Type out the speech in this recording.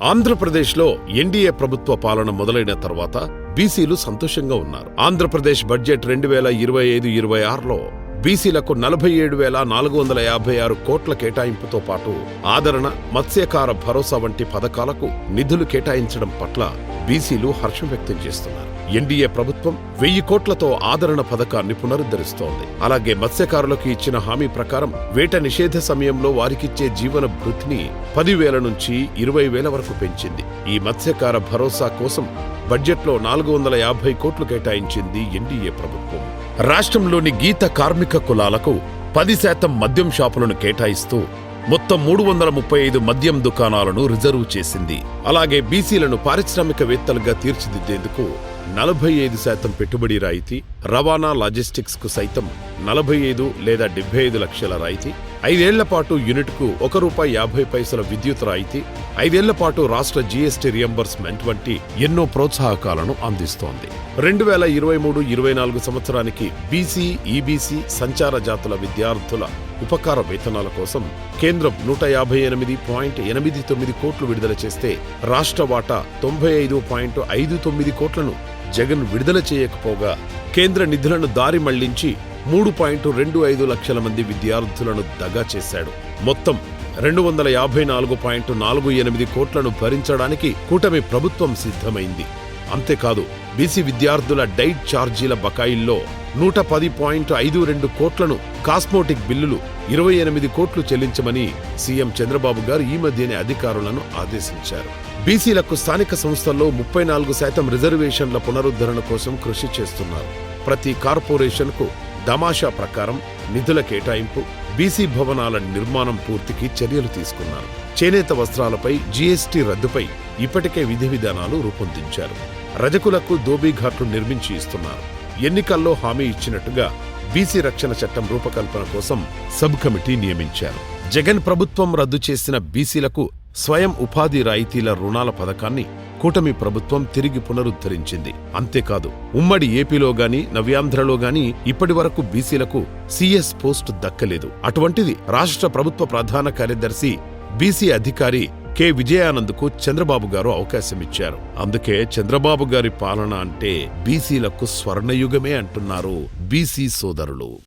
ఆంధ్రప్రదేశ్లో ఎన్డీఏ ప్రభుత్వ పాలన మొదలైన తర్వాత బీసీలు సంతోషంగా ఉన్నారు. ఆంధ్రప్రదేశ్ బడ్జెట్ రెండు వేల ఇరవై ఐదు ఇరవై ఆరులో బీసీలకు నలభై ఏడు వేల నాలుగు వందల యాభై ఆరు కోట్ల కేటాయింపుతో పాటు ఆదరణ మత్స్యకార భరోసా వంటి పథకాలకు నిధులు కేటాయించడం పట్ల బీసీలు హర్షం వ్యక్తం చేస్తున్నారు. ఎన్డీఏ ప్రభుత్వం వెయ్యి కోట్లతో ఆదరణ పథకాన్ని పునరుద్ధరిస్తోంది. అలాగే మత్స్యకారులకు ఇచ్చిన హామీ ప్రకారం వేట నిషేధ సమయంలో వారికిచ్చే జీవన భృతిని పదివేల నుంచి ఇరవై వేల వరకు పెంచింది. ఈ మత్స్యకార భరోసా కోసం బడ్జెట్లో నాలుగు వందల యాభై కోట్లు కేటాయించింది ఎన్డీఏ ప్రభుత్వం. రాష్ట్రంలోని గీత కార్మిక కులాలకు పది శాతం మద్యం షాపులను కేటాయిస్తూ మొత్తం మూడు వందల ముప్పై ఐదు మద్యం దుకాణాలను రిజర్వ్ చేసింది. అలాగే బీసీలను పారిశ్రామికవేత్తలుగా తీర్చిదిద్దేందుకు నలభై ఐదు శాతం పెట్టుబడి రాయితీ రవాణా లాజిస్టిక్స్కు సైతం నలభై ఐదు లేదా డెబ్బై ఐదు లక్షల రాయితీ ఐదేళ్ళ పాటు యూనిట్కు ఒక రూపాయి యాభై పైసల విద్యుత్ రాయితీ ఐదేళ్ళ పాటు రాష్ట్ర జీఎస్టీ రియంబర్స్మెంట్ వంటి ఎన్నో ప్రోత్సాహకాలను అందిస్తోంది. రెండు వేల ఇరవై మూడు ఇరవై నాలుగు సంవత్సరానికి బీసీ ఈబీసీ సంచార జాతుల విద్యార్థుల ఉపకార వేతనాల కోసం కేంద్రం నూట యాభై ఎనిమిది పాయింట్ ఎనిమిది తొమ్మిది కోట్లు విడుదల చేస్తే రాష్ట్ర వాటా తొంభై ఐదు పాయింట్ ఐదు తొమ్మిది కోట్లను జగన్ విడుదల చేయకపోగా కేంద్ర నిధులను దారి మళ్ళించి మూడు పాయింట్ రెండు ఐదు లక్షల మంది విద్యార్థులను దగా చేశాడు. మొత్తం రెండు వందల యాభై నాలుగు పాయింట్ నాలుగు ఎనిమిది కోట్లను భరించడానికి కూటమి ప్రభుత్వం సిద్ధమైంది. అంతేకాదు బీసీ విద్యార్థుల డైట్ ఛార్జీల బకాయిల్లో నూట పది పాయింట్ ఐదు రెండు కోట్లను కాస్మోటిక్ బిల్లులు ఇరవై ఎనిమిది కోట్లు చెల్లించమని సీఎం చంద్రబాబు గారు ఈ మధ్యనే అధికారులను ఆదేశించారు. బీసీలకు స్థానిక సంస్థల్లో ముప్పై నాలుగు శాతం రిజర్వేషన్ల పునరుద్ధరణ కోసం కృషి చేస్తున్నారు. ప్రతి కార్పొరేషన్కు దమాషా ప్రకారం నిధుల కేటాయింపు బీసీ భవనాల నిర్మాణం పూర్తికి చర్యలు తీసుకున్నారు. చేనేత వస్త్రాలపై జీఎస్టీ రద్దుపై ఇప్పటికే విధి విధానాలు రూపొందించారు. రజకులకు దోబీఘాట్లు నిర్మించి ఇస్తున్నారు. ఎన్నికల్లో హామీ ఇచ్చినట్టుగా బీసీ రక్షణ చట్టం రూపకల్పన కోసం సబ్ కమిటీ నియమించారు. జగన్ ప్రభుత్వం రద్దు చేసిన బీసీలకు స్వయం ఉపాధి రాయితీల రుణాల పథకాన్ని కూటమి ప్రభుత్వం తిరిగి పునరుద్ధరించింది. అంతేకాదు ఉమ్మడి ఏపీలో గాని నవ్యాంధ్రలో గాని ఇప్పటి వరకు బీసీలకు సీఎస్ పోస్ట్ దక్కలేదు. అటువంటిది రాష్ట్ర ప్రభుత్వ ప్రధాన కార్యదర్శి బీసీ అధికారి కె. విజయానంద్కు చంద్రబాబు గారు అవకాశమిచ్చారు అందుకే చంద్రబాబు గారి పాలన అంటే బీసీలకు స్వర్ణయుగమే అంటున్నారు బీసీ సోదరులు.